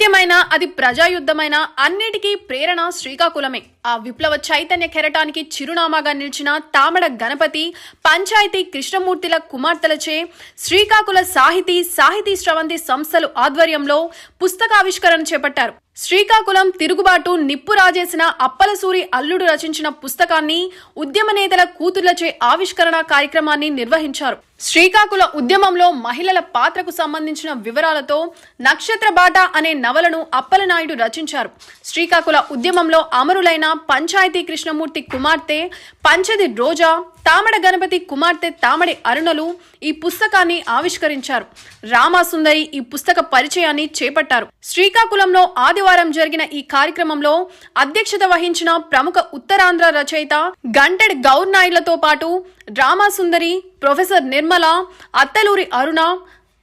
సాహిత్యమైన అది ప్రజాయుద్ధమైన అన్నిటికీ ప్రేరణ శ్రీకాకుళమే. ఆ విప్లవ చైతన్య కెరటానికి చిరునామాగా నిలిచిన తామడ గణపతి పంచాయతీ కృష్ణమూర్తిల కుమార్తెలచే శ్రీకాకుళ సాహితీ సాహితీ స్రవంతి సంస్థలు ఆధ్వర్యంలో పుస్తకావిష్కరణ చేపట్టారు. శ్రీకాకుళం తిరుగుబాటు నిప్పు రాజేసిన అప్పలసూరి అల్లుడు రచించిన పుస్తకాన్ని ఉద్యమ నేతల కూతుర్లచే ఆవిష్కరణ కార్యక్రమాన్ని నిర్వహించారు. శ్రీకాకుళ ఉద్యమంలో మహిళల పాత్రకు సంబంధించిన వివరాలతో నక్షత్ర బాట అనే నవలను అప్పలనాయుడు రచించారు. శ్రీకాకుళ ఉద్యమంలో అమరులైన పంచాయతీ కృష్ణమూర్తి కుమార్తె పంచది రోజా తామడ గణపతి కుమార్తె తామడి అరుణలు ఈ పుస్తకాన్ని ఆవిష్కరించారు. రామాసుందరి ఈ పుస్తక పరిచయాన్ని చేపట్టారు. శ్రీకాకుళంలో ఆదివారం జరిగిన ఈ కార్యక్రమంలో అధ్యక్షత వహించిన ప్రముఖ ఉత్తరాంధ్ర రచయిత గంటెడ్ గౌర్ పాటు రామాసుందరి ప్రొఫెసర్ నిర్మల అత్తలూరి అరుణ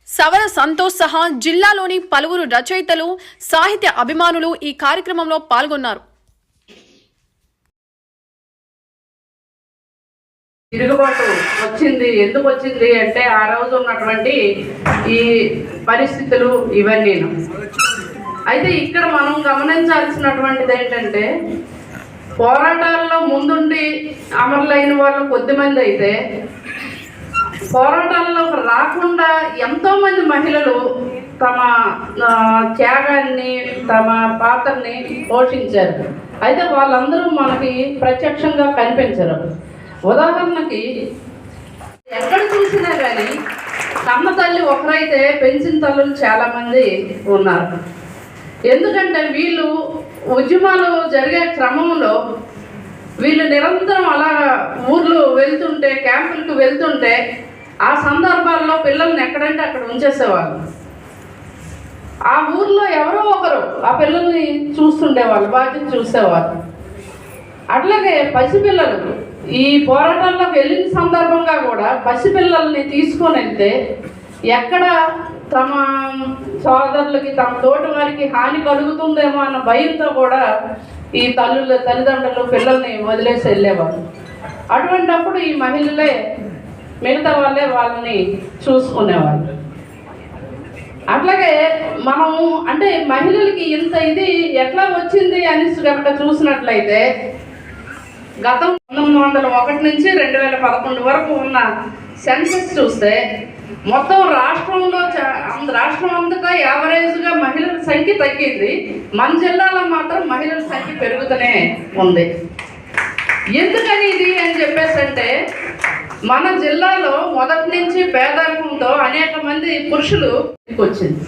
సవర సంతోష్ సహా జిల్లాలోని పలువురు రచయితలు సాహిత్య అభిమానులు ఈ కార్యక్రమంలో పాల్గొన్నారు. తిరుగుబాటు వచ్చింది. ఎందుకు వచ్చింది అంటే ఆ రోజు ఉన్నటువంటి ఈ పరిస్థితులు ఇవన్నీ. అయితే ఇక్కడ మనం గమనించాల్సినటువంటిది ఏంటంటే పోరాటాల్లో ముందుండి అమరులైన వాళ్ళు కొద్దిమంది అయితే పోరాటాల్లో రాకుండా ఎంతోమంది మహిళలు తమ త్యాగాన్ని తమ పాత్రని పోషించారు. అయితే వాళ్ళందరూ మనకి ప్రత్యక్షంగా కనిపించరు. ఉదాహరణకి ఎక్కడ చూసినా కానీ కన్న తల్లి ఒకరైతే పెంచిన తల్లులు చాలా మంది ఉన్నారు. ఎందుకంటే వీళ్ళు ఉద్యమాలు జరిగే క్రమంలో వీళ్ళు నిరంతరం అలా ఊర్లు వెళ్తుంటే క్యాంపులకు వెళ్తుంటే ఆ సందర్భాల్లో పిల్లల్ని ఎక్కడంటే అక్కడ ఉంచేసేవాళ్ళు. ఆ ఊర్లో ఎవరో ఒకరు ఆ పిల్లల్ని చూస్తుండేవాళ్ళు బాధ్యత చూసేవాళ్ళు. అట్లాగే పసిపిల్లలు ఈ పోరాటాల్లోకి వెళ్ళిన సందర్భంగా కూడా పసిపిల్లల్ని తీసుకొని వెళ్తే ఎక్కడ తమ సోదరులకి తమ తోటి వారికి హాని కలుగుతుందేమో అన్న భయంతో కూడా ఈ తల్లుల తల్లిదండ్రులు పిల్లల్ని వదిలేసి వెళ్ళేవారు. అటువంటప్పుడు ఈ మహిళలే మిగతా వాళ్ళే వాళ్ళని చూసుకునేవాళ్ళు అట్లాగే మనం అంటే మహిళలకి ఇంత ఇది ఎట్లా వచ్చింది అని కనుక చూసినట్లయితే గతం పంతొమ్మిది వందల ఒకటి నుంచి రెండు వేల పదకొండు వరకు ఉన్న సెన్సెస్ చూస్తే మొత్తం రాష్ట్రంలో చా- రాష్ట్రం అంతటా యావరేజ్గా మహిళల సంఖ్య తగ్గింది. మన జిల్లాలో మాత్రం మహిళల సంఖ్య పెరుగుతూనే ఉంది. ఎందుకని ఇది అని చెప్పేసి అంటే మన జిల్లాలో మొదటి నుంచి పేదరికంతో అనేక మంది పురుషులు వచ్చింది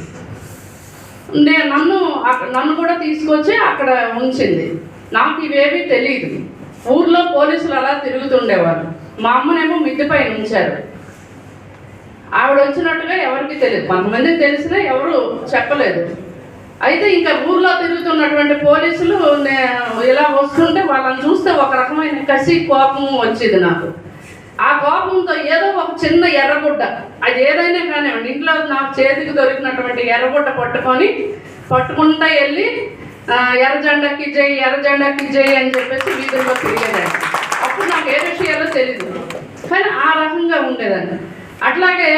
నేను నన్ను నన్ను కూడా తీసుకొచ్చి అక్కడ ఉంచింది. నాకు ఇవేమీ తెలియదు ఊర్లో పోలీసులు అలా తిరుగుతుండేవారు మా అమ్మనేమో మిద్దె పైన ఉంచారు ఆవిడ వచ్చినట్టుగా ఎవరికి తెలియదు. కొంతమంది తెలిసినా ఎవరు చెప్పలేదు. అయితే ఇంకా ఊర్లో తిరుగుతున్నటువంటి పోలీసులు నే- ఇలా వస్తుంటే వాళ్ళని చూస్తే ఒక రకమైన కసి కోపం వచ్చేది నాకు. ఆ కోపంతో ఏదో ఒక చిన్న ఎర్రగుడ్డ అది ఏదైనా కానివ్వండి ఇంట్లో నాకు చేతికి దొరికినటువంటి ఎర్రగుడ్డ పట్టుకొని పట్టుకుంటా వెళ్ళి ఆ, ఎర్ర జెండాకి జై ఎర్ర జెండాకి జై అని చెప్పేసి వీధుల్లో తిరిగేదాన్ని. అప్పుడు నాకు ఏ విషయాలో తెలియదు కానీ ఆ రకంగా ఉండేదాన్ని. అట్లాగే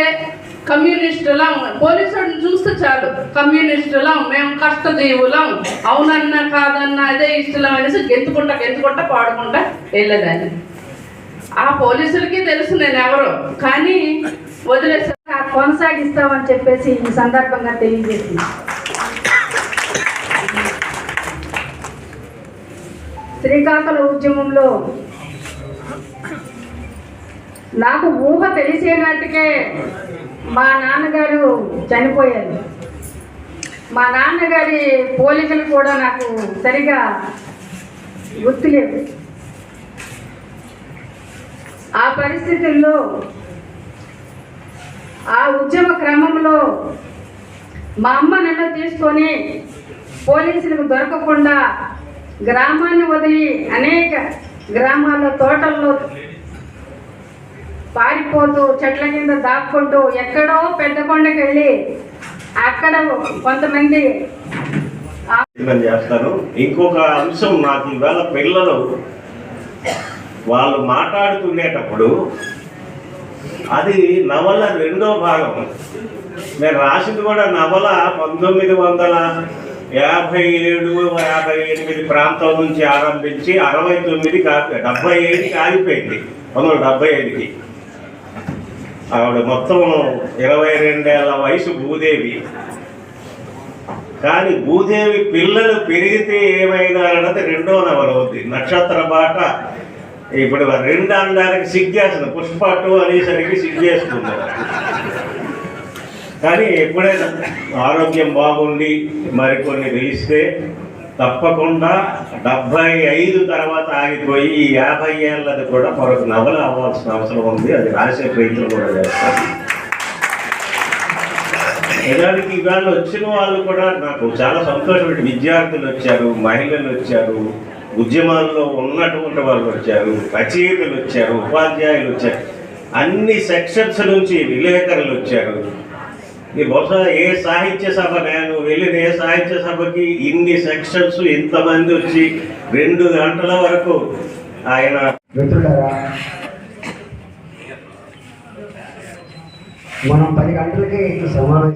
కమ్యూనిస్టులం పోలీసు వాడిని చూస్తే చాలు. కమ్యూనిస్టులం మేము కష్టజీవులం అవునన్నా కాదన్నా అదే ఇష్టలం అనేసి గెంతుకుంటా గెంతుకుంటా పాడుకుంటా వెళ్ళేదాన్ని. ఆ పోలీసులకి తెలుసు నేను ఎవరు. కానీ వదిలేసా కొనసాగిస్తామని చెప్పేసి ఈ సందర్భంగా తెలియజేసింది. శ్రీకాకుళ ఉద్యమంలో నాకు ఊహ తెలిసేనాటికే మా నాన్నగారు చనిపోయారు. మా నాన్నగారి పోలికలు కూడా నాకు సరిగా గుర్తులేవు ఆ పరిస్థితుల్లో ఆ ఉద్యమ క్రమంలో మా అమ్మ నన్ను తీసుకొని పోలీసులకు దొరకకుండా గ్రామాన్ని వదిలి అనేక గ్రామాల్లో తోటల్లో పారిపోతూ చెట్ల కింద దాక్కుంటూ ఎక్కడో పెద్ద కొండకి వెళ్ళి అక్కడ కొంతమంది పని చేస్తాను ఇంకొక అంశం నాకు ఈవేళ పిల్లలు వాళ్ళు మాట్లాడుతుండేటప్పుడు అది నవల రెండో భాగం. నేను రాసింది కూడా నవల పంతొమ్మిది వందల యాభై ఏడు యాభై ఎనిమిది ప్రాంతం నుంచి ఆరంభించి అరవై తొమ్మిది కాపీ డెబ్బై ఐదుకి ఆగిపోయింది పంతొమ్మిది డెబ్బై ఐదుకి ఆవిడ మొత్తం ఇరవై రెండేళ్ళ వయసు భూదేవి. కానీ భూదేవి పిల్లలు పెరిగితే ఏమైనా అన్నది రెండో నవల ఉంది. నక్షత్ర బాట. ఇప్పుడు రెండు అనడానికి సిగ్గేస్తుంది పుష్ప టూ అనేసరికి సిగ్గేస్తుంది కానీ ఎప్పుడైనా ఆరోగ్యం బాగుండి మరికొన్ని తెలిస్తే తప్పకుండా డెబ్బై ఐదు తర్వాత ఆగిపోయి ఈ యాభై ఏళ్ళది కూడా మరొక నవల అవ్వాల్సిన అవసరం ఉంది. అది రాసే ప్రయత్నం కూడా చేస్తాను నిజానికి ఇవాళ వచ్చిన వాళ్ళు కూడా నాకు చాలా సంతోషం విద్యార్థులు వచ్చారు మహిళలు వచ్చారు ఉద్యమాల్లో ఉన్నటువంటి వాళ్ళు వచ్చారు రచయితలు వచ్చారు ఉపాధ్యాయులు వచ్చారు. అన్ని సెక్షన్స్ నుంచి విలేకరులు వచ్చారు. ఈ బహుశా ఏ సాహిత్య సభ నేను వెళ్ళిన ఏ సాహిత్య సభకి ఇన్ని సెక్షన్స్ ఇంతమంది వచ్చి రెండు గంటల వరకు ఆయన మనం పది గంటలకి సమావేశం